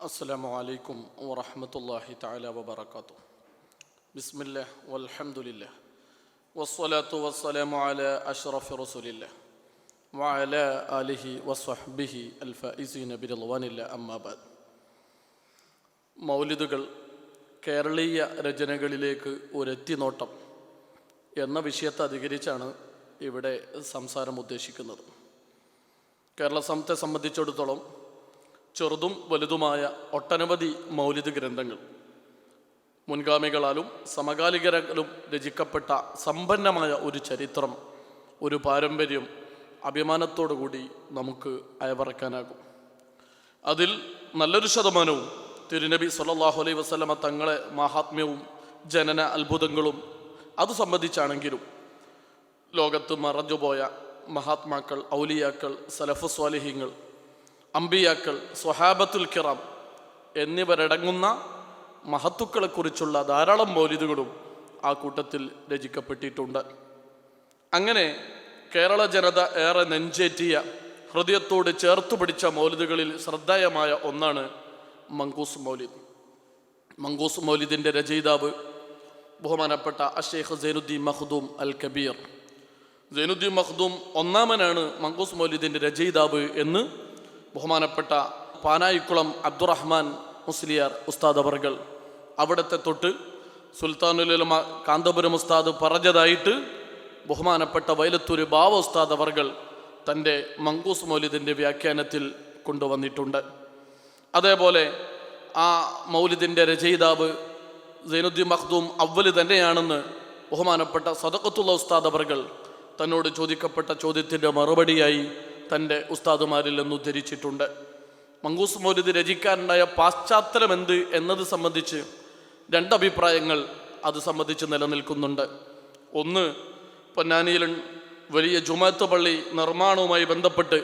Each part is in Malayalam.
السلام عليكم ورحمة الله تعالى وبركاته بسم الله والحمد لله والصلاة والسلام على أشرف رسول الله وعلى آله وصحبه الفائزين برضوان الله أما بعد മൗലിദുകൾ കേരളീയ രചനകളിലേക്ക് ഒരെത്തിനോട്ടം എന്ന വിഷയത്തെ അധികരിച്ചാണ് ഇവിടെ സംസാരം ഉദ്ദേശിക്കുന്നത് കേരള സമത്തെ സംബന്ധിച്ചിടത്തോളം ചെറുതും വലുതുമായ ഒട്ടനവധി മൗലിദ് ഗ്രന്ഥങ്ങൾ. മുൻഗാമികളാലും സമകാലികരാലും രചിക്കപ്പെട്ട സമ്പന്നമായ ഒരു ചരിത്രം ഒരു പാരമ്പര്യം അഭിമാനത്തോടു കൂടി നമുക്ക് അയവറക്കാനാകും. അതിൽ നല്ലൊരു ശതമാനവും തിരുനബി സല്ലാഹു അലൈഹി വസ്ലമ തങ്ങളെ മഹാത്മ്യവും ജനന അത്ഭുതങ്ങളും അത് സംബന്ധിച്ചാണെങ്കിലും ലോകത്ത് മറഞ്ഞുപോയ മഹാത്മാക്കൾ ഔലിയാക്കൾ സലഫു സ്വാലിഹ്യങ്ങൾ അമ്പിയാക്കൾ സ്വഹാബത്തുൽ കിറാം എന്നിവരടങ്ങുന്ന മഹത്തുക്കളെക്കുറിച്ചുള്ള ധാരാളം മൗലിദുകളും ആ കൂട്ടത്തിൽ രചിക്കപ്പെട്ടിട്ടുണ്ട്. അങ്ങനെ കേരള ജനത ഏറെ നെഞ്ചേറ്റിയ ഹൃദയത്തോട് ചേർത്ത് പിടിച്ച മൗലിദുകളിൽ ശ്രദ്ധേയമായ ഒന്നാണ് മങ്കൂസ് മൗലിദ്. മങ്കൂസ് മൗലിദിന്റെ രചയിതാവ് ബഹുമാനപ്പെട്ട അഷേഖ് സൈനുദ്ദീൻ മഖ്ദൂം അൽ കബീർ സൈനുദ്ദീൻ മഖ്ദൂം ഒന്നാമനാണ് മങ്കൂസ് മൗലിദിന്റെ രചയിതാവ് എന്ന് ബഹുമാനപ്പെട്ട പാനായിക്കുളം അബ്ദുറഹ്മാൻ മുസ്ലിയാർ ഉസ്താദ് അവർകൾ. അവിടുത്തെ തൊട്ട് സുൽത്താനുലമ കാന്തപുരം ഉസ്താദ് പറഞ്ഞതായിട്ട് ബഹുമാനപ്പെട്ട വൈലത്തൂര് ബാവ ഉസ്താദ് അവർകൾ തന്റെ മങ്കൂസ് മൗലിദിന്റെ വ്യാഖ്യാനത്തിൽ കൊണ്ടുവന്നിട്ടുണ്ട്. അതേപോലെ ആ മൗലിദിന്റെ രചയിതാവ് സൈനുദ്ദീൻ മഖ്ദൂം അവൽ തന്നെയാണെന്ന് ബഹുമാനപ്പെട്ട സദക്കത്തുള്ള ഉസ്താദ് അവർകൾ തന്നോട് ചോദിക്കപ്പെട്ട ചോദ്യത്തിന്റെ മറുപടിയായി തന്റെ ഉസ്താദുമാരിൽ നിന്ന് ഉദ്ധരിച്ചിട്ടുണ്ട്. മങ്കൂസ് മൗലിദ് രചിക്കാനുണ്ടായ പാശ്ചാത്തലം എന്ത് എന്നത് സംബന്ധിച്ച് രണ്ടഭിപ്രായങ്ങൾ അത് സംബന്ധിച്ച് നിലനിൽക്കുന്നുണ്ട്. ഒന്ന് പൊന്നാനിയിൽ വലിയ ജുമാത്ത് പള്ളി നിർമ്മാണവുമായി ബന്ധപ്പെട്ട്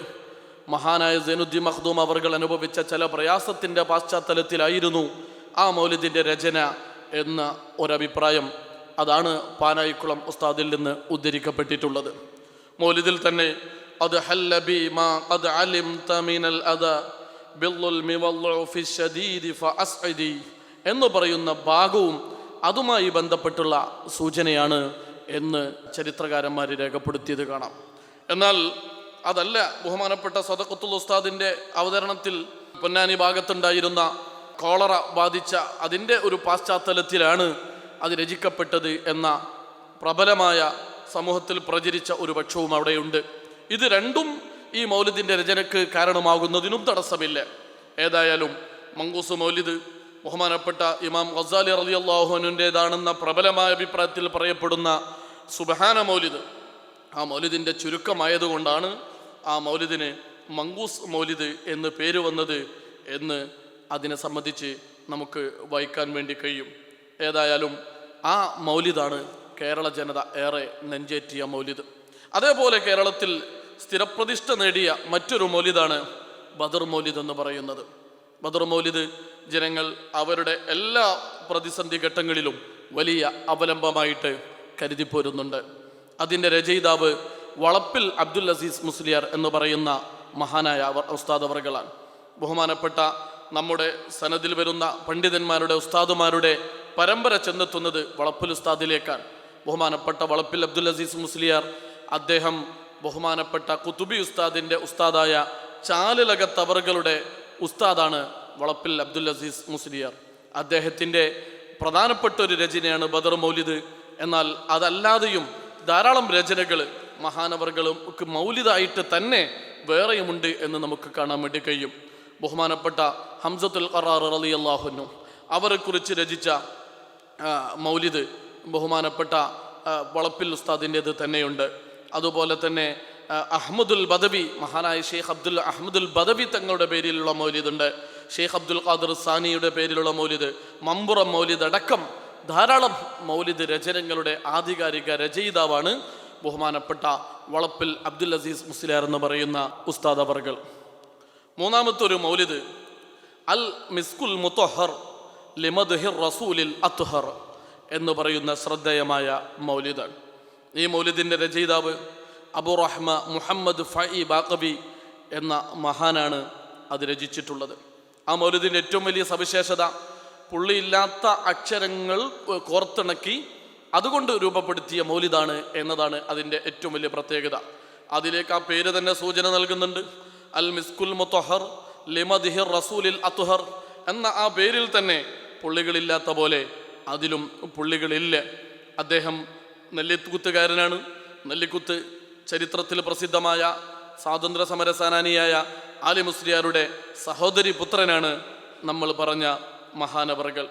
മഹാനായ സൈനുദ്ദീൻ മഖ്ദൂം അവർകൾ അനുഭവിച്ച ചില പ്രയാസത്തിന്റെ പശ്ചാത്തലത്തിലായിരുന്നു ആ മൗലിദിന്റെ രചന എന്ന ഒരഭിപ്രായം. അതാണ് പാനായിക്കുളം ഉസ്താദിൽ നിന്ന് ഉദ്ധരിക്കപ്പെട്ടിട്ടുള്ളത്. മൗലിദിൽ തന്നെ അത് ഹല്ലബി മാ ഖദ് علمت من الأذى بالظلم والضعف الشديد ഫഅസ്ഇദി എന്ന് പറയുന്ന ഭാഗവും അതുമായി ബന്ധപ്പെട്ടുള്ള സൂചനയാണ് എന്ന് ചരിത്രകാരന്മാർ രേഖപ്പെടുത്തിയത് കാണാം. എന്നാൽ അതല്ല ബഹുമാനപ്പെട്ട സദഖത്തുൽ ഉസ്താദിന്റെ അവതരണത്തിൽ പൊന്നാനി ഭാഗത്തുണ്ടായിരുന്ന കോളറ ബാധിച്ച അതിന്റെ ഒരു പാശ്ചാത്തലത്തിലാണ് അത് രചിക്കപ്പെട്ടത് എന്ന പ്രബലമായ സമൂഹത്തിൽ പ്രചരിച്ച ഒരു പക്ഷവും അവിടെയുണ്ട്. ഇത് രണ്ടും ഈ മൗലിദിന്റെ രചനക്ക് കാരണമാകുന്നതിനും തടസ്സമില്ല. ഏതായാലും മങ്കൂസ് മൗലിദ് ബഹുമാനപ്പെട്ട ഇമാം ഗസാലി റലി അള്ളാഹുനുന്റേതാണെന്ന പ്രബലമായ അഭിപ്രായത്തിൽ പറയപ്പെടുന്ന സുബഹാന മൗലിദ്. ആ മൗലിദിന്റെ ചുരുക്കമായതുകൊണ്ടാണ് ആ മൗലിദിന് മങ്കൂസ് മൗലിദ് എന്ന് പേര് വന്നത് എന്ന് അതിനെ സംബന്ധിച്ച് നമുക്ക് വായിക്കാൻ വേണ്ടി കഴിയും. ഏതായാലും ആ മൗലിദാണ് കേരള ജനത ഏറെ നെഞ്ചേറ്റിയ മൗലിദ്. അതേപോലെ കേരളത്തിൽ സ്ഥിരപ്രതിഷ്ഠ നേടിയ മറ്റൊരു മൗലിദാണ് ബദർ മൗലിദ് എന്ന് പറയുന്നത്. ബദർ മൗലിദ് ജനങ്ങൾ അവരുടെ എല്ലാ പ്രതിസന്ധി ഘട്ടങ്ങളിലും വലിയ അവലംബമായിട്ട് കരുതിപ്പോരുന്നുണ്ട്. അതിന്റെ രചയിതാവ് വളപ്പിൽ അബ്ദുൽ അസീസ് മുസ്ലിയാർ എന്ന് പറയുന്ന മഹാനായ ഉസ്താദ് അവറുകളാണ് ബഹുമാനപ്പെട്ട നമ്മുടെ സനദിൽ വരുന്ന പണ്ഡിതന്മാരുടെ ഉസ്താദുമാരുടെ പരമ്പര ചെന്നെത്തുന്നത് വളപ്പിൽ ഉസ്താദിലേക്കാണ്. ബഹുമാനപ്പെട്ട വളപ്പിൽ അബ്ദുൽ അസീസ് മുസ്ലിയാർ അദ്ദേഹം ബഹുമാനപ്പെട്ട കുത്തുബി ഉസ്താദിന്റെ ഉസ്താദായ ചാലിലകത്തവറുകളുടെ ഉസ്താദാണ് വളപ്പിൽ അബ്ദുൽ അസീസ് മുസ്ലിയർ. അദ്ദേഹത്തിന്റെ പ്രധാനപ്പെട്ട ഒരു രചനയാണ് ബദർ മൗലിദ്. എന്നാൽ അതല്ലാതെയും ധാരാളം രചനകൾ മഹാനവറുകളും ഒക്കെ മൗലിദായിട്ട് തന്നെ വേറെയുമുണ്ട് എന്ന് നമുക്ക് കാണാൻ വേണ്ടി കഴിയും. ബഹുമാനപ്പെട്ട ഹംസത്തുൽ ഖറാർ അലി അള്ളാഹുനു അവരെക്കുറിച്ച് രചിച്ച മൗലിദ് ബഹുമാനപ്പെട്ട വളപ്പിൽ ഉസ്താദിന്റേത് തന്നെയുണ്ട്. അതുപോലെ തന്നെ അഹമ്മദുൽ ബദബി മഹാനായ ഷെയ്ഖ് അബ്ദുൽ അഹമ്മദുൽ ബദബി തങ്ങളുടെ പേരിലുള്ള മൗലിദുണ്ട്. ഷെയ്ഖ് അബ്ദുൽ ഖാദർ സാനിയുടെ പേരിലുള്ള മൗലിദ് മമ്പുറം മൗലിദ് അടക്കം ധാരാളം മൗലിദ് രചനങ്ങളുടെ ആധികാരിക രചയിതാവാണ് ബഹുമാനപ്പെട്ട വളപ്പിൽ അബ്ദുൽ അസീസ് മുസ്ലിയാർ എന്ന് പറയുന്ന ഉസ്താദ് അവർകൾ. മൂന്നാമത്തെ ഒരു മൗലിദ് അൽ മിസ്കുൽ മുത്തഹർ ലിമദ്ഹിർ റസൂലിൽ അത്ഹർ എന്ന് പറയുന്ന ശ്രദ്ധേയമായ മൗലിദാണ്. ഈ മൗലിദിന്റെ രചയിതാവ് അബു റഹ്മ മുഹമ്മദ് ഫൈ ബാക്കബി എന്ന മഹാനാണ് അത് രചിച്ചിട്ടുള്ളത്. ആ മൗലിദിന്റെ ഏറ്റവും വലിയ സവിശേഷത പുള്ളിയില്ലാത്ത അക്ഷരങ്ങൾ കോർത്തിണക്കി അതുകൊണ്ട് രൂപപ്പെടുത്തിയ മൗലിദാണ് എന്നതാണ് അതിന്റെ ഏറ്റവും വലിയ പ്രത്യേകത. അതിലേക്ക് ആ പേര് തന്നെ സൂചന നൽകുന്നുണ്ട്. അൽ മിസ്കുൽ മുത്തഹർ ലിമദിഹിർ റസൂലിൽ അത്തുഹർ എന്ന ആ പേരിൽ തന്നെ പുള്ളികളില്ലാത്ത പോലെ അതിലും പുള്ളികളില്ല. അദ്ദേഹം നെല്ലിക്കുത്തുകാരനാണ് നെല്ലിക്കുത്ത് ചരിത്രത്തിൽ പ്രസിദ്ധമായ സ്വാതന്ത്ര്യ സമര സേനാനിയായ ആലി മുസ്ലിയാരുടെ സഹോദരി പുത്രനാണ് നമ്മൾ പറഞ്ഞ മഹാനവറുകൾ.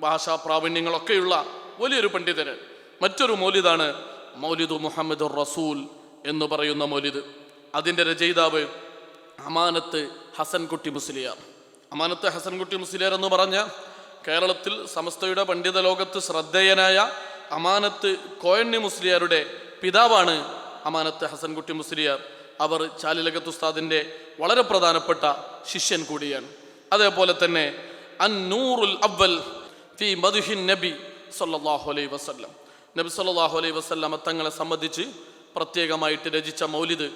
ഭാഷാ പ്രാവീണ്യങ്ങളൊക്കെയുള്ള വലിയൊരു പണ്ഡിതന്. മറ്റൊരു മൗലിദാണ് മൗലിദ് മുഹമ്മദ് റസൂൽ എന്ന് പറയുന്ന മൗലിദ്. അതിന്റെ രചയിതാവ് അമാനത്ത് ഹസൻകുട്ടി മുസ്ലിയാർ. അമാനത്ത് ഹസൻകുട്ടി മുസ്ലിയാർ എന്ന് പറഞ്ഞ കേരളത്തിൽ സമസ്തയുടെ പണ്ഡിത ലോകത്ത് ശ്രദ്ധേയനായ അമാനത്ത് കോയണ്ണി മുസ്ലിയാരുടെ പിതാവാണ് അമാനത്ത് ഹസൻകുട്ടി മുസ്ലിയാർ. അവർ ചാലിലകത്ത് ഉസ്താദിന്റെ വളരെ പ്രധാനപ്പെട്ട ശിഷ്യൻ കൂടിയാണ്. അതേപോലെ തന്നെ അൻ നൂറുൽ അവൽ ഫി മധുഹിൻ നബി സല്ലാഹു അലൈ വസല്ലം. നബി സല്ലാഹു അലൈ വസല്ലം തങ്ങളെ സംബന്ധിച്ച് പ്രത്യേകമായിട്ട് രചിച്ച മൗലിദ്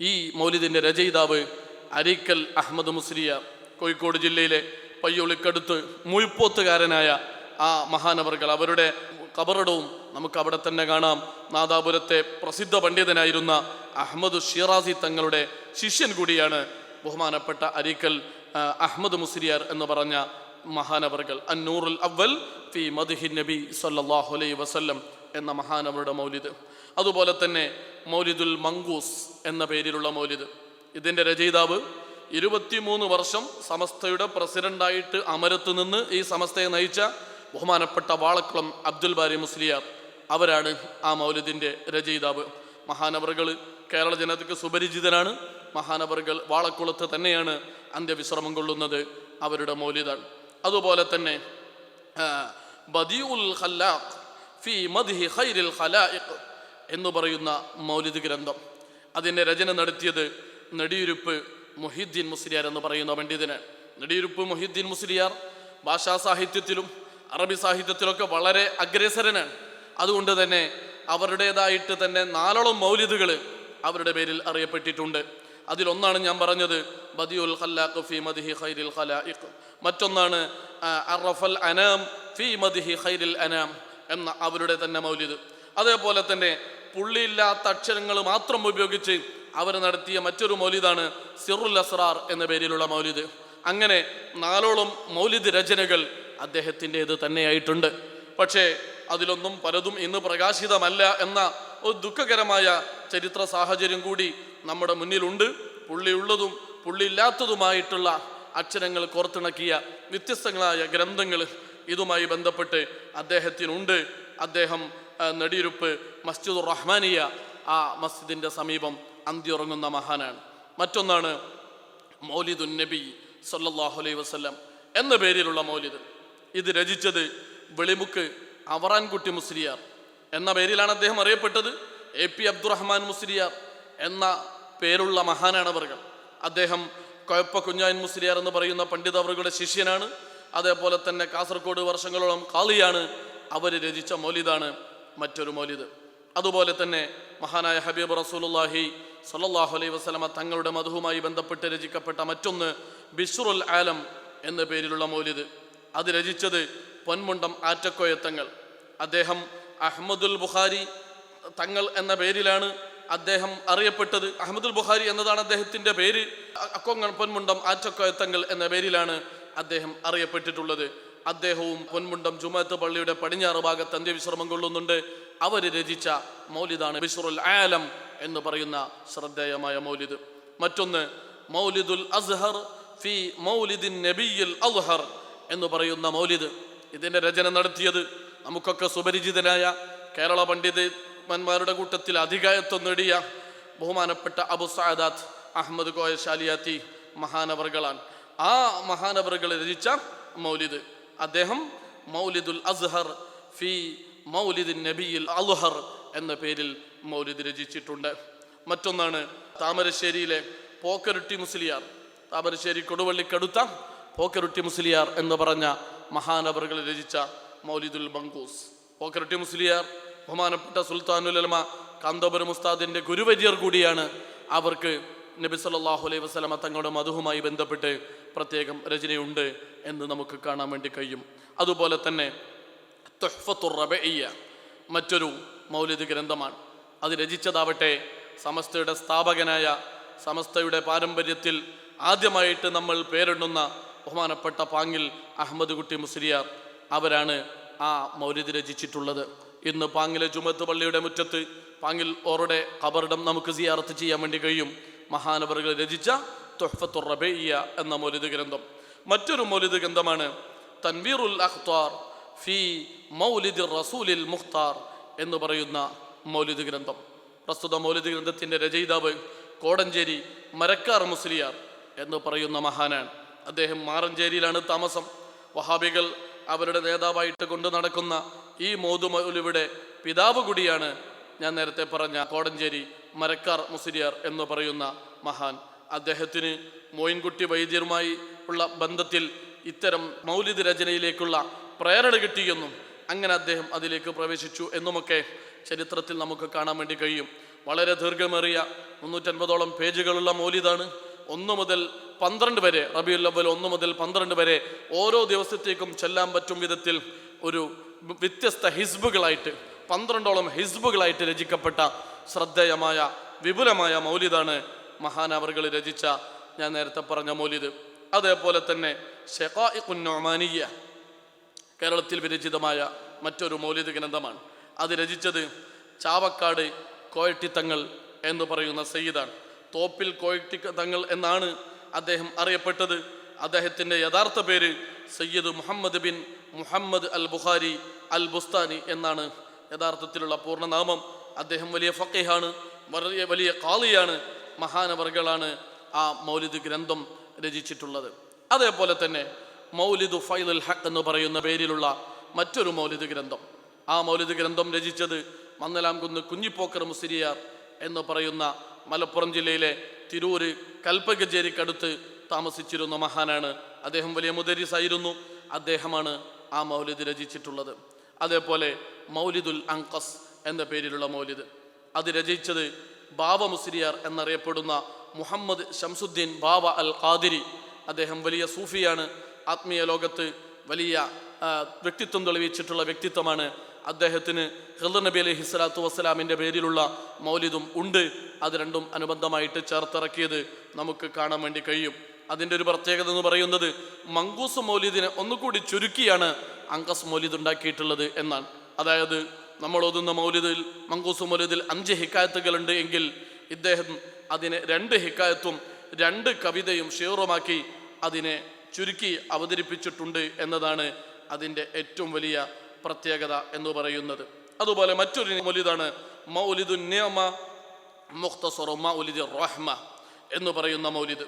ഈ മൗലിദിന്റെ രചയിതാവ് അരീക്കൽ അഹമ്മദ് മുസ്ലിയ കോഴിക്കോട് ജില്ലയിലെ പയ്യോളിക്കടുത്ത് മുഴിപ്പോത്തുകാരനായ ആ മഹാനവർകൾ അവരുടെ കബറിടവും നമുക്ക് അവിടെ തന്നെ കാണാം. നാദാപുരത്തെ പ്രസിദ്ധ പണ്ഡിതനായിരുന്ന അഹമ്മദ് ഷിറാസി തങ്ങളുടെ ശിഷ്യൻ കൂടിയാണ് ബഹുമാനപ്പെട്ട അരിക്കൽ അഹമ്മദ് മുസ്ലിയാർ എന്ന് പറഞ്ഞ മഹാനവർകൾ അന്നൂറുൽ അവൽ ഫി മദ്ഹി നബി സല്ലാഹു അലൈഹി വസല്ലം എന്ന മഹാനവരുടെ മൗലിദ്. അതുപോലെ തന്നെ മൗലിദുൽ മങ്കൂസ് എന്ന പേരിലുള്ള മൗലിദ്. ഇതിന്റെ രചയിതാവ് ഇരുപത്തിമൂന്ന് വർഷം സമസ്തയുടെ പ്രസിഡന്റായിട്ട് അമരത്ത് നിന്ന് ഈ സമസ്തയെ നയിച്ച ബഹുമാനപ്പെട്ട വാളക്കുളം അബ്ദുൽ ബാരി മുസ്ലിയാർ അവരാണ് ആ മൗലിദിന്റെ രചയിതാവ്. മഹാനവറുകൾ കേരള ജനതയ്ക്ക് സുപരിചിതനാണ് മഹാനവറുകൾ വാളക്കുളത്ത് തന്നെയാണ് അന്ത്യവിശ്രമം കൊള്ളുന്നത് അവരുടെ മൗലിതാണ് അതുപോലെ തന്നെ ഖൈരിൽ എന്ന് പറയുന്ന മൗലിദ് ഗ്രന്ഥം. അതിന്റെ രചന നടത്തിയത് നെടിയുരുപ്പ് മുഹിദ്ദീൻ മുസ്ലിയാർ എന്ന് പറയുന്ന പണ്ഡിതന് നെടിയുരുപ്പ് മുഹിദ്ദീൻ മുസ്ലിയാർ ഭാഷാ സാഹിത്യത്തിലും അറബി സാഹിത്യത്തിലൊക്കെ വളരെ അഗ്രസരനാണ്. അതുകൊണ്ട് തന്നെ അവരുടേതായിട്ട് തന്നെ നാലോളം മൗലിദുകൾ അവരുടെ പേരിൽ അറിയപ്പെട്ടിട്ടുണ്ട്. അതിലൊന്നാണ് ഞാൻ പറഞ്ഞത് ബദിയുൽ ഖല്ലാഖ് ഫി മദിഹി ഖൈരിൽ ഖലായിഖ്. മറ്റൊന്നാണ് അറഫൽ അനാം ഫി മദിഹി ഖൈരിൽ അനാം എന്ന അവരുടെ തന്നെ മൗലിദ്. അതേപോലെ തന്നെ പുള്ളിയില്ലാത്ത അക്ഷരങ്ങൾ മാത്രം ഉപയോഗിച്ച് അവർ നടത്തിയ മറ്റൊരു മൗലിദാണ് സിറുൽ അസ്രാർ എന്ന പേരിലുള്ള മൗലിദ്. അങ്ങനെ നാലോളം മൗലിദ് രചനകൾ അദ്ദേഹത്തിന്റെത് തന്നെയായിട്ടുണ്ട്. പക്ഷേ അതിലൊന്നും പലതും ഇന്ന് പ്രകാശിതമല്ല എന്ന ഒരു ദുഃഖകരമായ ചരിത്ര സാഹചര്യം കൂടി നമ്മുടെ മുന്നിലുണ്ട്. പുള്ളിയുള്ളതും പുള്ളിയില്ലാത്തതുമായിട്ടുള്ള അക്ഷരങ്ങൾ കോർത്തിണക്കിയ വ്യത്യസ്തങ്ങളായ ഗ്രന്ഥങ്ങൾ ഇതുമായി ബന്ധപ്പെട്ട് അദ്ദേഹത്തിനുണ്ട്. അദ്ദേഹം നെടിയിരുപ്പ് മസ്ജിദുർ റഹ്മാനിയ ആ മസ്ജിദിന്റെ സമീപം അന്തിയുറങ്ങുന്ന മഹാനാണ്. മറ്റൊന്നാണ് മൗലിദുൻ നബി സല്ലാഹു അലൈഹി വസല്ലം എന്ന പേരിലുള്ള മൗലിദ്. ഇത് രചിച്ചത് വെളിമുക്ക് അവറാൻകുട്ടി മുസ്ലിയാർ എന്ന പേരിലാണ് അദ്ദേഹം അറിയപ്പെട്ടത്. എ പി അബ്ദുറഹ്മാൻ മുസ്ലിയാർ എന്ന പേരുള്ള മഹാനാണ് അവർകൾ അദ്ദേഹം കൊയപ്പ കുഞ്ഞായൻ മുസ്ലിയാർ എന്ന് പറയുന്ന പണ്ഡിത അവരുടെ ശിഷ്യനാണ്. അതേപോലെ തന്നെ കാസർഗോഡ് വർഷങ്ങളോളം കാളിയാണ് അവർ രചിച്ച മൗലിദാണ് മറ്റൊരു മൗലിദ്. അതുപോലെ തന്നെ മഹാനായ ഹബീബ് റസൂലുല്ലാഹി സ്വല്ലല്ലാഹു അലൈഹി വസല്ലമ തങ്ങളുടെ മധുവുമായി ബന്ധപ്പെട്ട് രചിക്കപ്പെട്ട മറ്റൊന്ന് ബിഷുറുൽ ആലം എന്ന പേരിലുള്ള മൗലിദ്. അത് രചിച്ചത് പൊന്മുണ്ടം ആറ്റക്കോയത്തങ്ങൾ. അദ്ദേഹം അഹമ്മദുൽ ബുഖാരി തങ്ങൾ എന്ന പേരിലാണ് അദ്ദേഹം അറിയപ്പെട്ടത്. അഹമ്മദുൽ ബുഖാരി എന്നതാണ് അദ്ദേഹത്തിന്റെ പേര്. അക്കൊങ്ങൺ പൊന്മുണ്ടം ആറ്റക്കോയത്തങ്ങൾ എന്ന പേരിലാണ് അദ്ദേഹം അറിയപ്പെട്ടിട്ടുള്ളത്. അദ്ദേഹവും പൊന്മുണ്ടം ജുമാത്ത് പള്ളിയുടെ പടിഞ്ഞാറ് ഭാഗത്ത് അന്ത്യവിശ്രമം കൊള്ളുന്നുണ്ട്. അവർ രചിച്ച മൗലിദാണ് ബിഷറുൽ ആലം എന്ന് പറയുന്ന ശ്രദ്ധേയമായ മൗലിദ്. മറ്റൊന്ന് മൗലിദുൽ അസ്ഹർ ഫി മൗലിദിൻ നബിയിൽ അൽഹർ എന്ന് പറയുന്ന മൗലിദ് ഇതിന്റെ രചന നടത്തിയത് നമുക്കൊക്കെ സുപരിചിതനായ കേരള പണ്ഡിതന്മാരുടെ കൂട്ടത്തിൽ അധികായത്വം നേടിയ ബഹുമാനപ്പെട്ട അബു സാദാത്ത് അഹമ്മദ് കോയ ഷാലിയാത്തി മഹാനവറുകളാണ്. ആ മഹാനവറുകൾ രചിച്ച മൗലിദ്. അദ്ദേഹം മൗലിദുൽ അസ്ഹർ ഫി മൗലിദ് നബിയിൽ അലുഹർ എന്ന പേരിൽ മൗലിദ് രചിച്ചിട്ടുണ്ട്. മറ്റൊന്നാണ് താമരശ്ശേരിയിലെ പോക്കരുട്ടി മുസ്ലിയാർ. താമരശ്ശേരി കൊടുവള്ളിക്കടുത്ത പോക്കരുട്ടി മുസ്ലിയാർ എന്ന് പറഞ്ഞ മഹാനവറുകൾ രചിച്ച മൗലിദുൽ മങ്കൂസ് പോക്കരുട്ടി മുസ്ലിയാർ ബഹുമാനപ്പെട്ട സുൽത്താനുൽ സുൽത്താനുലമ കാന്തപുരം ഉസ്താദിന്റെ ഗുരുവര്യർ കൂടിയാണ് അവർക്ക് നബി സല്ലാഹു അലൈഹി വസ്ലമ തങ്ങളുടെ മധുവുമായി ബന്ധപ്പെട്ട് പ്രത്യേകം രചനയുണ്ട് എന്ന് നമുക്ക് കാണാൻ വേണ്ടി കഴിയും. അതുപോലെ തന്നെ തൊഹ്ഫത്തുറബയ്യ മറ്റൊരു മൗലിദ് ഗ്രന്ഥമാണ്. അത് രചിച്ചതാവട്ടെ സമസ്തയുടെ സ്ഥാപകനായ സമസ്തയുടെ പാരമ്പര്യത്തിൽ ആദ്യമായിട്ട് നമ്മൾ പേരിടുന്ന ബഹുമാനപ്പെട്ട പാങ്ങിൽ അഹമ്മദ് കുട്ടി മുസ്ലിയാർ അവരാണ് ആ മൗര്യതി രചിച്ചിട്ടുള്ളത്. ഇന്ന് പാങ്ങിലെ ജുമത്ത് പള്ളിയുടെ മുറ്റത്ത് പാങ്ങിൽ ഓറുടെ കബറിടം നമുക്ക് സിയാർത്ത് ചെയ്യാൻ വേണ്ടി കഴിയും. മഹാനവറുകൾ രചിച്ച തുഹ്ഫത്തുർ റബഇയ്യ എന്ന മൗലിദ് ഗ്രന്ഥം. മറ്റൊരു മൗലിദ് ഗ്രന്ഥമാണ് തൻവീറുൽ അഖ്താർ ഫി മൗലിദ് റസൂലിൽ മുഖ്താർ എന്ന് പറയുന്ന മൗലിദ് ഗ്രന്ഥം. പ്രസ്തുത മൗലിദ് ഗ്രന്ഥത്തിന്റെ രചയിതാവ് കോടഞ്ചേരി മരക്കാർ മുസ്ലിയാർ എന്ന് പറയുന്ന മഹാനാണ്. അദ്ദേഹം മാറഞ്ചേരിയിലാണ് താമസം. വഹാബികൾ അവരുടെ നേതാവായിട്ട് കൊണ്ടു നടക്കുന്ന ഈ മൗദു മൗലുവിടെ പിതാവ് കൂടിയാണ് ഞാൻ നേരത്തെ പറഞ്ഞ കോടഞ്ചേരി മരക്കാർ മുസ്ലിയാർ എന്ന് പറയുന്ന മഹാൻ. അദ്ദേഹത്തിന് മോയിൻകുട്ടി വൈദ്യരുമായി ഉള്ള ബന്ധത്തിൽ ഇത്തരം മൗലിദ് രചനയിലേക്കുള്ള പ്രേരണ കിട്ടിയെന്നും അങ്ങനെ അദ്ദേഹം അതിലേക്ക് പ്രവേശിച്ചു എന്നുമൊക്കെ ചരിത്രത്തിൽ നമുക്ക് കാണാൻ വേണ്ടി കഴിയും. വളരെ ദീർഘമേറിയ മുന്നൂറ്റൻപതോളം പേജുകളുള്ള മൗലിദാണ്. ഒന്ന് മുതൽ പന്ത്രണ്ട് വരെ റബിയുൽ അവൽ ഒന്ന് മുതൽ പന്ത്രണ്ട് വരെ ഓരോ ദിവസത്തേക്കും ചെല്ലാൻ പറ്റും വിധത്തിൽ ഒരു വ്യത്യസ്ത ഹിസ്ബുകളായിട്ട് പന്ത്രണ്ടോളം ഹിസ്ബുകളായിട്ട് രചിക്കപ്പെട്ട ശ്രദ്ധേയമായ വിപുലമായ മൗലിദാണ് മഹാനവറുകൾ രചിച്ച ഞാൻ നേരത്തെ പറഞ്ഞ മൗലിദ്. അതേപോലെ തന്നെ ഷെഖാഇഖുന്നൊമാനിയ കേരളത്തിൽ വിരചിതമായ മറ്റൊരു മൗലിദ് ഗ്രന്ഥമാണ്. അത് രചിച്ചത് ചാവക്കാട് കോയട്ടിത്തങ്ങൾ എന്ന് പറയുന്ന സയ്യിദാണ്. തോപ്പിൽ കോയട്ടി തങ്ങൾ എന്നാണ് അദ്ദേഹം അറിയപ്പെട്ടത്. അദ്ദേഹത്തിന്റെ യഥാർത്ഥ പേര് സയ്യിദ് മുഹമ്മദ് ബിൻ മുഹമ്മദ് അൽ ബുഖാരി അൽ ബുസ്താനി എന്നാണ്. യഥാർത്ഥത്തിലുള്ള പൂർണനാമം അദ്ദേഹം വലിയ ഫക്കീഹാണ് വലിയ വലിയ കാളിയാണ് മഹാനവർകളാണ് ആ മൗലിദ് ഗ്രന്ഥം രചിച്ചിട്ടുള്ളത്. അതേപോലെ തന്നെ മൗലിദ് ഫൈലുൽ ഹക്ക് എന്ന് പറയുന്ന പേരിലുള്ള മറ്റൊരു മൗലിദ് ഗ്രന്ഥം. ആ മൗലിദ് ഗ്രന്ഥം രചിച്ചത് മന്നലാംകുന്ന് കുഞ്ഞിപ്പോക്കർ മുസിരിയാർ എന്ന് പറയുന്ന മലപ്പുറം ജില്ലയിലെ തിരൂര് കൽപ്പകചേരിക്കടുത്ത് താമസിച്ചിരുന്ന മഹാനാണ് അദ്ദേഹം. വലിയ മുദരിസായിരുന്നു. അദ്ദേഹമാണ് ആ മൗലിദ് രചിച്ചിട്ടുള്ളത്. അതേപോലെ മൗലിദുൽ അങ്കസ് എന്ന പേരിലുള്ള മൗലിദ്. അത് രചിച്ചത് ബാബ മുസ്ലിയാർ എന്നറിയപ്പെടുന്ന മുഹമ്മദ് ഷംസുദ്ദീൻ ബാബ അൽ ഖാദിരി. അദ്ദേഹം വലിയ സൂഫിയാണ്. ആത്മീയ ലോകത്ത് വലിയ വ്യക്തിത്വം തെളിയിച്ചിട്ടുള്ള വ്യക്തിത്വമാണ് അദ്ദേഹത്തിന് ഹിദർ നബി അലൈഹി സ്വലാത്തു വസ്സലാമിന്റെ പേരിലുള്ള മൗലിദും ഉണ്ട്. അത് രണ്ടും അനുബന്ധമായിട്ട് ചേർത്തിറക്കിയത് നമുക്ക് കാണാൻ വേണ്ടി കഴിയും. അതിന്റെ ഒരു പ്രത്യേകത എന്ന് പറയുന്നത് മങ്കൂസ് മൗലിദിനെ ഒന്നുകൂടി ചുരുക്കിയാണ് അങ്കസ് മൗലിദ് ഉണ്ടാക്കിയിട്ടുള്ളത് എന്നാണ്. അതായത് നമ്മൾ ഓതുന്ന മൗലിദിൽ മങ്കൂസ് മൗലിദിൽ അഞ്ച് ഹിക്കായത്തുകളുണ്ട് എങ്കിൽ ഇദ്ദേഹം അതിനെ രണ്ട് ഹിക്കായത്തും രണ്ട് കവിതയും ഷെയറുമാക്കി അതിനെ ചുരുക്കി അവതരിപ്പിച്ചിട്ടുണ്ട് എന്നതാണ് അതിന്റെ ഏറ്റവും വലിയ പ്രത്യേകത എന്ന് പറയുന്നത്. അതുപോലെ മറ്റൊരു മൗലിദാണ് മൗലിദു നിയമ മുഖ്തസറു മൗലിദ് റഹ്മ എന്ന് പറയുന്ന മൗലിദ്.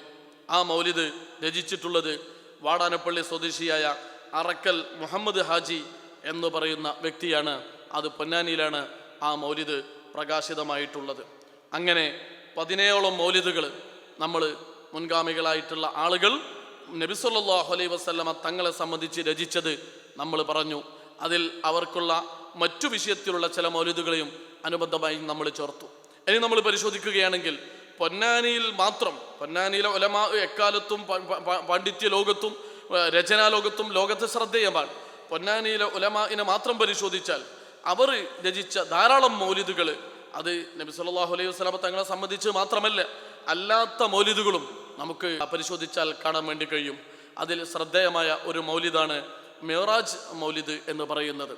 ആ മൗലിദ് രചിച്ചിട്ടുള്ളത് വാടാനപ്പള്ളി സ്വദേശിയായ അറക്കൽ മുഹമ്മദ് ഹാജി എന്ന് പറയുന്ന വ്യക്തിയാണ്. അത് പൊന്നാനിയിലാണ് ആ മൗലിദ് പ്രകാശിതമായിട്ടുള്ളത്. അങ്ങനെ പതിനേഴോളം മൗലിദുകൾ നമ്മൾ മുൻഗാമികളായിട്ടുള്ള ആളുകൾ നബിസല്ലാഹു അലൈ വസ്ലമ തങ്ങളെ സംബന്ധിച്ച് രചിച്ചത് നമ്മൾ പറഞ്ഞു. അതിൽ അവർക്കുള്ള മറ്റു വിഷയത്തിലുള്ള ചില മൗലിദുകളെയും അനുബന്ധമായി നമ്മൾ ചേർത്തു. ഇനി നമ്മൾ പരിശോധിക്കുകയാണെങ്കിൽ പൊന്നാനിയിൽ മാത്രം പൊന്നാനിയിലെ ഒലമ എക്കാലത്തും പാണ്ഡിത്യ ലോകത്തും രചനാ ലോകത്തും ലോകത്തെ ശ്രദ്ധേയമാണ്. പൊന്നാനിയിലെ ഉലമാനെ മാത്രം പരിശോധിച്ചാൽ അവർ രചിച്ച ധാരാളം മൗലിദുകൾ അത് നബി സല്ലാഹു അലൈഹി വസ്ലാമ തങ്ങളെ സംബന്ധിച്ച് മാത്രമല്ല അല്ലാത്ത മൗലിദുകളും നമുക്ക് പരിശോധിച്ചാൽ കാണാൻ വേണ്ടി കഴിയും. അതിൽ ശ്രദ്ധേയമായ ഒരു മൗലിദാണ് മിറാജ് മൗലിദ് എന്ന് പറയുന്നത്.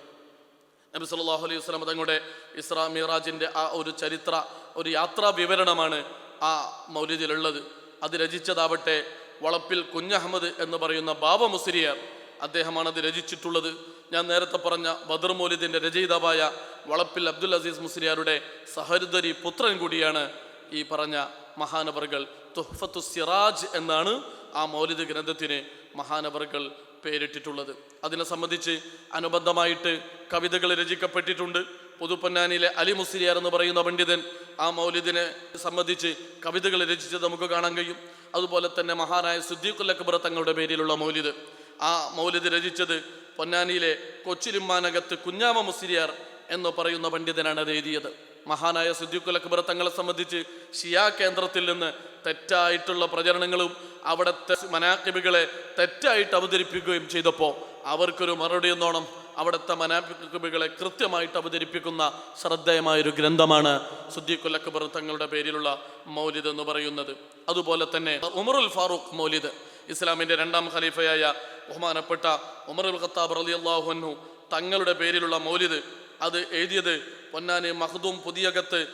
നബി സല്ലല്ലാഹു അലൈഹി വസല്ലം തങ്ങളുടെ ഇസ്രാ മിറാജിന്റെ ആ ഒരു ചരിത്ര ഒരു യാത്രാ വിവരണമാണ് ആ മൗലിദിലുള്ളത്. അത് രചിച്ചതാവട്ടെ വളപ്പിൽ കുഞ്ഞഹമ്മദ് എന്ന് പറയുന്ന ബാബ മുസ്ലിയാർ അദ്ദേഹമാണ് അത് രചിച്ചിട്ടുള്ളത്. ഞാൻ നേരത്തെ പറഞ്ഞ ബദർ മൗലിദിന്റെ രചയിതാവായ വളപ്പിൽ അബ്ദുൽ അസീസ് മുസ്ലിയാരുടെ സഹരുദരി പുത്രൻ കൂടിയാണ് ഈ പറഞ്ഞ മഹാനവറുകൾ. തുഹ്ഫത്തു സിറാജ് എന്നാണ് ആ മൗലിദ് ഗ്രന്ഥത്തിന് മഹാനവറുകൾ പേരിട്ടിട്ടുള്ളത്. അതിനെ സംബന്ധിച്ച് അനുബന്ധമായിട്ട് കവിതകൾ രചിക്കപ്പെട്ടിട്ടുണ്ട്. പുതുപ്പൊന്നാനിയിലെ അലി മുസ്ലിയാർ എന്ന് പറയുന്ന പണ്ഡിതൻ ആ മൗലിദിനെ സംബന്ധിച്ച് കവിതകൾ രചിച്ചത് നമുക്ക് കാണാൻ കഴിയും. അതുപോലെ തന്നെ മഹാനായ സുദ്ദീഖുൽ അക്ബർ തങ്ങളുടെ പേരിലുള്ള മൗലിദ്. ആ മൗലിദ് രചിച്ചത് പൊന്നാനിയിലെ കൊച്ചിലിമ്മാനകത്ത് കുഞ്ഞാമ മുസ്ലിയാർ എന്ന് പറയുന്ന പണ്ഡിതനാണ് അത് എഴുതിയത്. മഹാനായ സിദ്ദീഖുൽ അക്ബർ തങ്ങളെ സംബന്ധിച്ച് ഷിയാ കേന്ദ്രത്തിൽ നിന്ന് തെറ്റായിട്ടുള്ള പ്രചരണങ്ങളും അവിടുത്തെ മനാക്കിബികളെ തെറ്റായിട്ട് അവതരിപ്പിക്കുകയും ചെയ്തപ്പോൾ അവർക്കൊരു മറുപടി എന്നോണം അവിടുത്തെ മനാക്കിബികളെ കൃത്യമായിട്ട് അവതരിപ്പിക്കുന്ന ശ്രദ്ധേയമായൊരു ഗ്രന്ഥമാണ് സുദ്ദീഖുൽ അക്ബർ തങ്ങളുടെ പേരിലുള്ള മൗലിദ് എന്ന് പറയുന്നത്. അതുപോലെ തന്നെ ഉമറുൽ ഫാറൂഖ് മൗലിദ് ഇസ്ലാമിന്റെ രണ്ടാം ഖലീഫയായ ബഹുമാനപ്പെട്ട ഉമറുൽ ഖത്താബ് റളിയല്ലാഹു അൻഹു തങ്ങളുടെ പേരിലുള്ള മൗലിദ് അത് എഴുതിയത് പൊന്നാനി മഹദൂം പുതിയകത്ത്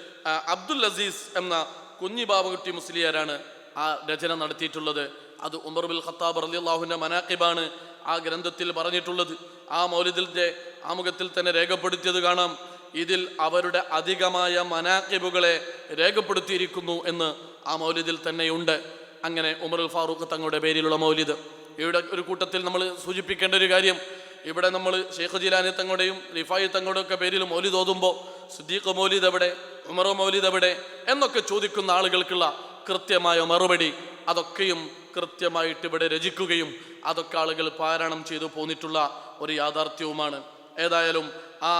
അബ്ദുൽ അസീസ് എന്ന കുഞ്ഞി ബാബുകുട്ടി മുസ്ലിയാരാണ് ആ രചന നടത്തിയിട്ടുള്ളത്. അത് ഉമർ ബിൽ ഖത്താബ് അലിയാഹുവിന്റെ മനാക്കിബാണ് ആ ഗ്രന്ഥത്തിൽ പറഞ്ഞിട്ടുള്ളത്. ആ മൗലിദിന്റെ ആമുഖത്തിൽ തന്നെ രേഖപ്പെടുത്തിയത് കാണാം. ഇതിൽ അവരുടെ അധികമായ മനാക്കിബുകളെ രേഖപ്പെടുത്തിയിരിക്കുന്നു എന്ന് ആ മൗലിദിൽ തന്നെയുണ്ട്. അങ്ങനെ ഉമറുൽ ഫാറൂഖ് തങ്ങളുടെ പേരിലുള്ള മൗലിദ്. ഇവിടെ ഒരു കൂട്ടത്തിൽ നമ്മൾ സൂചിപ്പിക്കേണ്ട ഒരു കാര്യം ഇവിടെ നമ്മൾ ഷെയ്ഖ് ജിലാനി തങ്ങളുടെയും റിഫായി തങ്ങളുടെയും ഒക്കെ പേരിൽ മൗലിദ് ഓതുമ്പോൾ സുദ്ദീഖ് മൗലിദ് എവിടെ ഉമറോ മൗലിദ് എവിടെ എന്നൊക്കെ ചോദിക്കുന്ന ആളുകൾക്കുള്ള കൃത്യമായ മറുപടി അതൊക്കെയും കൃത്യമായിട്ട് ഇവിടെ രചിക്കുകയും അതൊക്കെ ആളുകൾ പാരായണം ചെയ്തു പോന്നിട്ടുള്ള ഒരു യാഥാർത്ഥ്യവുമാണ്. ഏതായാലും ആ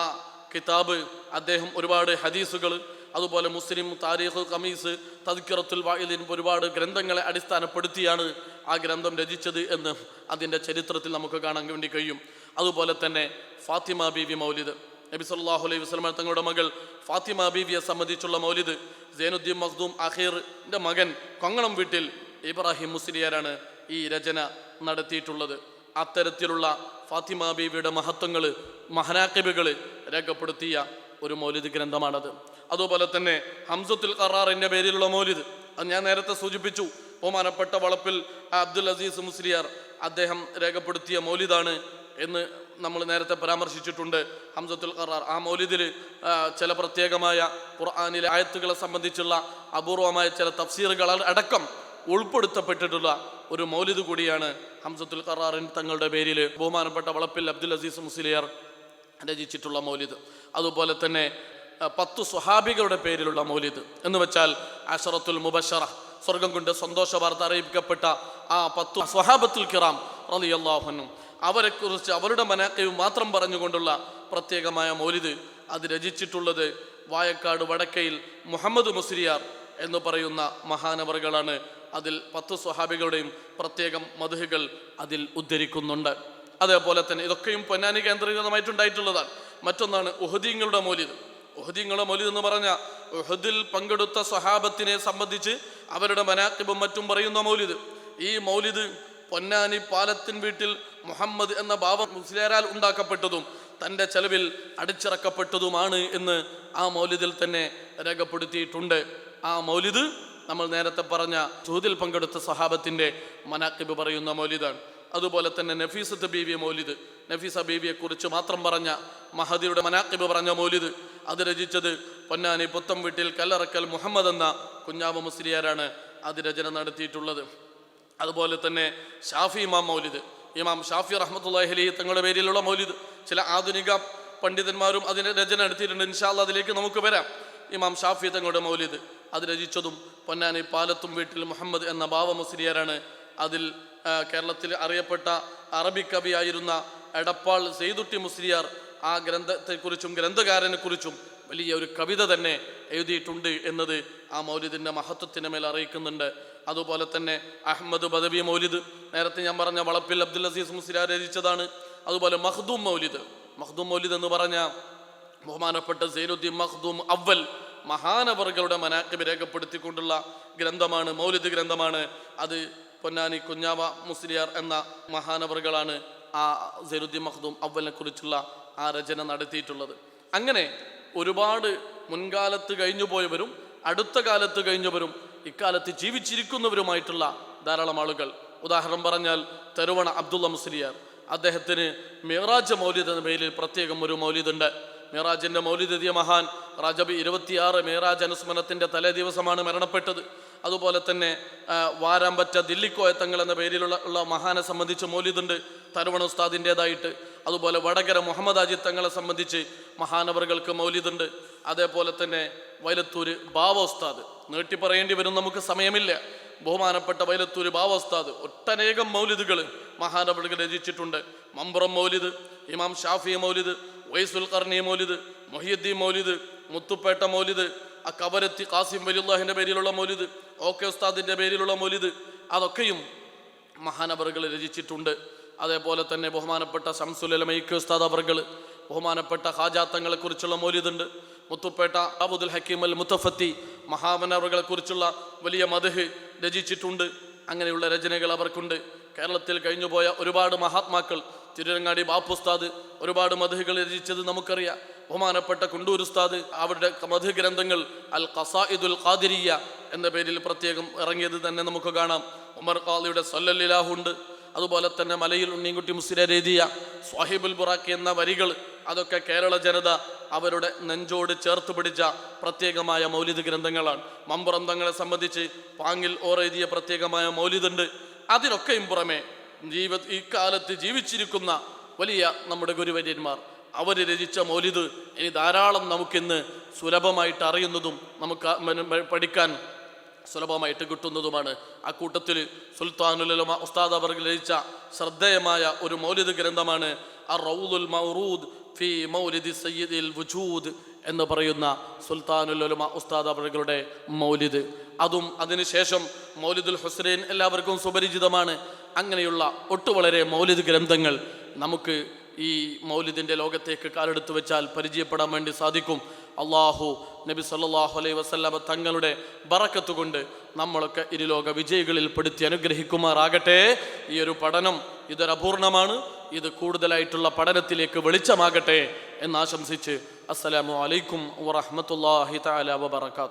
കിതാബ് അദ്ദേഹം ഒരുപാട് ഹദീസുകൾ അതുപോലെ മുസ്ലിം താരീഖ് കമീസ് തദ്ക്കിറത്തുൽ വായിലിൻ ഒരുപാട് ഗ്രന്ഥങ്ങളെ അടിസ്ഥാനപ്പെടുത്തിയാണ് ആ ഗ്രന്ഥം രചിച്ചത് എന്ന് അതിന്റെ ചരിത്രത്തിൽ നമുക്ക് കാണാൻ വേണ്ടി കഴിയും. അതുപോലെ തന്നെ ഫാത്തിമ ബീവി മൗലിദ്. നബി സല്ലല്ലാഹു അലൈഹി വസല്ലം തങ്ങളുടെ മകൾ ഫാത്തിമ ബീവിയെ സംബന്ധിച്ചുള്ള മൗലിദ് സൈനുദ്ദീൻ മഖ്ദൂം അഖീറിന്റെ മകൻ കൊങ്ങളം വീട്ടിൽ ഇബ്രാഹിം മുസ്ലിയാരാണ് ഈ രചന നടത്തിയിട്ടുള്ളത്. അത്തരത്തിലുള്ള ഫാത്തിമ ബീവിയുടെ മഹത്വങ്ങൾ മഹനാക്കിബുകൾ രേഖപ്പെടുത്തിയ ഒരു മൗലിദ് ഗ്രന്ഥമാണത്. അതുപോലെ തന്നെ ഹംസത്തുൽ ഖറാറിന്റെ പേരിലുള്ള മൗലിദ് അത് ഞാൻ നേരത്തെ സൂചിപ്പിച്ചു ബഹുമാനപ്പെട്ട വളപ്പിൽ അബ്ദുൽ അസീസ് മുസ്ലിയാർ അദ്ദേഹം രേഖപ്പെടുത്തിയ മൗലിദാണ് എന്ന് നമ്മൾ നേരത്തെ പരാമർശിച്ചിട്ടുണ്ട്. ഹംസത്തുൽ ഖറാർ. ആ മൗലിദിൽ ചില പ്രത്യേകമായ ഖുർആാനിലെ ആയത്തുകളെ സംബന്ധിച്ചുള്ള അപൂർവമായ ചില തഫ്സീറുകൾ അടക്കം ഉൾപ്പെടുത്തപ്പെട്ടിട്ടുള്ള ഒരു മൗലിദ് കൂടിയാണ് ഹംസത്തുൽ ഖറാറിൻ തങ്ങളുടെ പേരിൽ ബഹുമാനപ്പെട്ട വളപ്പിൽ അബ്ദുൽ അസീസ് മുസ്ലിയർ രചിച്ചിട്ടുള്ള മൗലിദ്. അതുപോലെ തന്നെ പത്തു സ്വഹാബികളുടെ പേരിലുള്ള മൗലിദ്. എന്ന് വെച്ചാൽ അഷറത്തുൽ മുബഷറ സ്വർഗം കൊണ്ട് സന്തോഷ വാർത്ത അറിയിക്കപ്പെട്ട ആ പത്തു സ്വഹാബത്തുൽ കിറാം റളിയല്ലാഹുനും അവരെക്കുറിച്ച് അവരുടെ മനാക്കയും മാത്രം പറഞ്ഞുകൊണ്ടുള്ള പ്രത്യേകമായ മൗലിദ് അത് രചിച്ചിട്ടുള്ളത് വായക്കാട് വടക്കയിൽ മുഹമ്മദ് മുസ്ലിയാർ എന്ന് പറയുന്ന മഹാനവറുകളാണ്. അതിൽ പത്ത് സ്വഹാബികളുടെയും പ്രത്യേകം മധുഹികൾ അതിൽ ഉദ്ധരിക്കുന്നുണ്ട്. അതേപോലെ തന്നെ ഇതൊക്കെയും പൊന്നാനി കേന്ദ്രീകൃതമായിട്ടുണ്ടായിട്ടുള്ളതാണ്. മറ്റൊന്നാണ് ഉഹദീങ്ങളുടെ മൗലിദ്. ഉഹദീങ്ങളുടെ മൗലിദ് എന്ന് പറഞ്ഞാൽ ഉഹദിൽ പങ്കെടുത്ത സ്വഹാബത്തിനെ സംബന്ധിച്ച് അവരുടെ മനാക്കിബും മറ്റും പറയുന്ന മൗലിദ്. ഈ മൗലിദ് പൊന്നാനി പാലത്തിൻ വീട്ടിൽ മുഹമ്മദ് എന്ന ബാബ മുസ്ലിയാരാൽ ഉണ്ടാക്കപ്പെട്ടതും തന്റെ ചെലവിൽ അടിച്ചിറക്കപ്പെട്ടതുമാണ് എന്ന് ആ മൗലിദിൽ തന്നെ രേഖപ്പെടുത്തിയിട്ടുണ്ട്. ആ മൗലിദ് നമ്മൾ നേരത്തെ പറഞ്ഞ ചൂതിൽ പങ്കെടുത്ത സഹാബത്തിന്റെ മനാക്കിബ് പറയുന്ന മൗലിദാണ്. അതുപോലെ തന്നെ നഫീസത്ത് ബീവിയ മൗലിദ് നഫീസ ബീവിയെക്കുറിച്ച് മാത്രം പറഞ്ഞ മഹദിയുടെ മനാക്കിബ് പറഞ്ഞ മൗലിദ് അത് രചിച്ചത് പൊന്നാനി പുത്തം വീട്ടിൽ കല്ലറക്കൽ മുഹമ്മദ് എന്ന കുഞ്ഞാവ് മുസ്ലിയാരാണ് അത് രചന നടത്തിയിട്ടുള്ളത്. അതുപോലെ തന്നെ ഷാഫി ഇമാം മൗലിദ് ഇമാം ഷാഫി അലൈഹി തങ്ങളുടെ പേരിലുള്ള മൗലിദ്. ചില ആധുനിക പണ്ഡിതന്മാരും അതിന് രചന എടുത്തിട്ടുണ്ട്. ഇൻഷാല്ല അതിലേക്ക് നമുക്ക് വരാം. ഇമാം ഷാഫി തങ്ങളുടെ മൗലിദ്. അത് രചിച്ചതും പൊന്നാനി പാലത്തും വീട്ടിൽ മുഹമ്മദ് എന്ന ഭാവ മുസ്ലിയാരാണ് അതിൽ കേരളത്തിൽ അറിയപ്പെട്ട അറബി കവിയായിരുന്ന എടപ്പാൾ സെയ്തുട്ടി മുസ്ലിയാർ ആ ഗ്രന്ഥത്തെക്കുറിച്ചും ഗ്രന്ഥകാരനെ കുറിച്ചും വലിയ ഒരു കവിത തന്നെ എഴുതിയിട്ടുണ്ട് എന്നത് ആ മൗലിദിന്റെ മഹത്വത്തിന് മേൽ അറിയിക്കുന്നുണ്ട്. അതുപോലെ തന്നെ അഹമ്മദ് ബദവി മൗലിദ്. നേരത്തെ ഞാൻ പറഞ്ഞ വളപ്പിൽ അബ്ദുൽ അസീസ് മുസ്ലിയാർ രചിച്ചതാണ് അതുപോലെ മഹ്ദൂം മൗലിദ്. മഹ്ദൂം മൗലിദ് എന്ന് പറഞ്ഞ ബഹുമാനപ്പെട്ട സൈനുദ്ദീൻ മഹ്ദൂം അവൽ മഹാനവറുകളുടെ മനാക്കിബ് രേഖപ്പെടുത്തിക്കൊണ്ടുള്ള ഗ്രന്ഥമാണ് മൗലിദ് ഗ്രന്ഥമാണ്. അത് പൊന്നാനി കുഞ്ഞാവ മുസ്ലിയാർ എന്ന മഹാനവറുകളാണ് ആ സൈനുദ്ദീൻ മഹ്ദൂം അവലിനെ കുറിച്ചുള്ള ആ രചന നടത്തിയിട്ടുള്ളത്. അങ്ങനെ ഒരുപാട് മുൻകാലത്ത് കഴിഞ്ഞു പോയവരും അടുത്ത കാലത്ത് കഴിഞ്ഞവരും ഇക്കാലത്ത് ജീവിച്ചിരിക്കുന്നവരുമായിട്ടുള്ള ധാരാളം ആളുകൾ. ഉദാഹരണം പറഞ്ഞാൽ തരുവണ അബ്ദുള്ള മുസ്ലിയാർ. അദ്ദേഹത്തിന് മിറാജ് മൗലിദ് എന്ന പേരിൽ പ്രത്യേകം ഒരു മൗലിദുണ്ട്. മേറാജിന്റെ മൗലിദെത്തിയ മഹാൻ റജബ് ഇരുപത്തിയാറ് മിറാജ് അനുസ്മരണത്തിന്റെ തലേ ദിവസമാണ് മരണപ്പെട്ടത്. അതുപോലെ തന്നെ വാരാമ്പറ്റ ദില്ലിക്കോയത്തങ്ങൾ എന്ന പേരിലുള്ള ഉള്ള മഹാനെ സംബന്ധിച്ച് മൗലിദുണ്ട്. തരുവണ ഉസ്താദിന്റെതായിട്ട് അതുപോലെ വടകര മുഹമ്മദ് അജിത്തങ്ങളെ സംബന്ധിച്ച് മഹാനവറുകൾക്ക് മൗലിദുണ്ട്. അതേപോലെ തന്നെ വൈലത്തൂര് ബാവ ഉസ്താദ്. നീട്ടി പറയേണ്ടി വരും നമുക്ക് സമയമില്ല. ബഹുമാനപ്പെട്ട വൈലത്തൂര് ബാവസ്താദ് ഒട്ടനേകം മൗലിദുകൾ മഹാനവളുകൾ രചിച്ചിട്ടുണ്ട്. മമ്പുറം മൗലിദ് ഇമാം ഷാഫി മൗലിദ് വൈസുൽ കർണി മൗലിദ് മൊഹിയുദ്ദീൻ മൗലിദ് മുത്തുപ്പേട്ട മൗലിദ് ആ കവരത്തി കാസിം വലിയുള്ളാഹിന്റെ പേരിലുള്ള മൗലിദ് ഓക്കെ ഉസ്താദിന്റെ പേരിലുള്ള മൗലിദ് അതൊക്കെയും മഹാനവറുകൾ രചിച്ചിട്ടുണ്ട്. അതേപോലെ തന്നെ ബഹുമാനപ്പെട്ട ശംസുലമൈക്ക് ഉസ്താദ് അവർകൾ ബഹുമാനപ്പെട്ട ഹാജാത്തങ്ങളെക്കുറിച്ചുള്ള മൗലിദുണ്ട്. മുത്തുപ്പേട്ട അബുദുൽ ഹക്കീം അൽ മുത്തഫത്തി മഹാമനവറുകളെ കുറിച്ചുള്ള വലിയ മധുഹ് രചിച്ചിട്ടുണ്ട്. അങ്ങനെയുള്ള രചനകൾ അവർക്കുണ്ട്. കേരളത്തിൽ കഴിഞ്ഞുപോയ ഒരുപാട് മഹാത്മാക്കൾ തിരുരങ്ങാടി ബാപ്പുസ്താദ് ഒരുപാട് മധുഹകൾ രചിച്ചത് നമുക്കറിയാം. ബഹുമാനപ്പെട്ട കുണ്ടൂർ ഉസ്താദ് അവരുടെ മധു ഗ്രന്ഥങ്ങൾ അൽ ഖസായിദുൽ ഖാദിരിയ എന്ന പേരിൽ പ്രത്യേകം ഇറങ്ങിയത് തന്നെ നമുക്ക് കാണാം. ഉമർ ഖാദിയുടെ സല്ലല്ലാഹുണ്ട് അതുപോലെ തന്നെ മലയിൽ ഉണ്ണിൻകുട്ടി മുസ്ലിം എഴുതിയ സ്വാഹിബുൽ ബുറാഖി എന്ന വരികൾ അതൊക്കെ കേരള ജനത അവരുടെ നെഞ്ചോട് ചേർത്ത് പിടിച്ച പ്രത്യേകമായ മൗലിദ് ഗ്രന്ഥങ്ങളാണ്. മമ്പുറന്തങ്ങളെ സംബന്ധിച്ച് പാങ്ങിൽ ഓറെഴുതിയ പ്രത്യേകമായ മൗലിദുണ്ട്. അതിനൊക്കെയും പുറമെ ജീവ ഇക്കാലത്ത് ജീവിച്ചിരിക്കുന്ന വലിയ നമ്മുടെ ഗുരുവര്യന്മാർ. അവർ രചിച്ച മൗലിദ് ഇനി ധാരാളം നമുക്കിന്ന് സുലഭമായിട്ട് അറിയുന്നതും നമുക്ക് പഠിക്കാൻ സുലഭമായിട്ട് കിട്ടുന്നതുമാണ്. ആ കൂട്ടത്തിൽ സുൽത്താനുലമ ഉസ്താദ് അവർ രചിച്ച ശ്രദ്ധേയമായ ഒരു മൗലിദ് ഗ്രന്ഥമാണ് അ റൗദുൽ മൗറൂദ് ഫി മൗലിദി സയ്യിദിൽ വുജൂദ് എന്ന് പറയുന്ന സുൽത്താനുലമ ഉസ്താദ് അവരുടെ മൗലിദ്. അതും അതിനുശേഷം മൗലിദുൽ ഹുസ്രൈൻ എല്ലാവർക്കും സുപരിചിതമാണ്. അങ്ങനെയുള്ള ഒട്ടുവളരെ മൗലിദ് ഗ്രന്ഥങ്ങൾ നമുക്ക് ഈ മൗലിദിന്റെ ലോകത്തേക്ക് കാലെടുത്ത് വെച്ചാൽ പരിചയപ്പെടാൻ വേണ്ടി സാധിക്കും. അള്ളാഹു നബി സല്ലാഹു അലൈഹി വസല്ലമ തങ്ങളുടെ ബറക്കത്തുകൊണ്ട് നമ്മളൊക്കെ ഇരുലോക വിജയികളിൽ പെടുത്തി അനുഗ്രഹിക്കുമാറാകട്ടെ. ഈ ഒരു പഠനം ഇതൊരു അപൂർണമാണ്. ഇത് കൂടുതലായിട്ടുള്ള പഠനത്തിലേക്ക് വെളിച്ചമാകട്ടെ എന്നാശംസിച്ച് അസ്സലാമു അലൈക്കും വറഹ്മത്തുള്ളാഹി തആല വബറകാത്ത്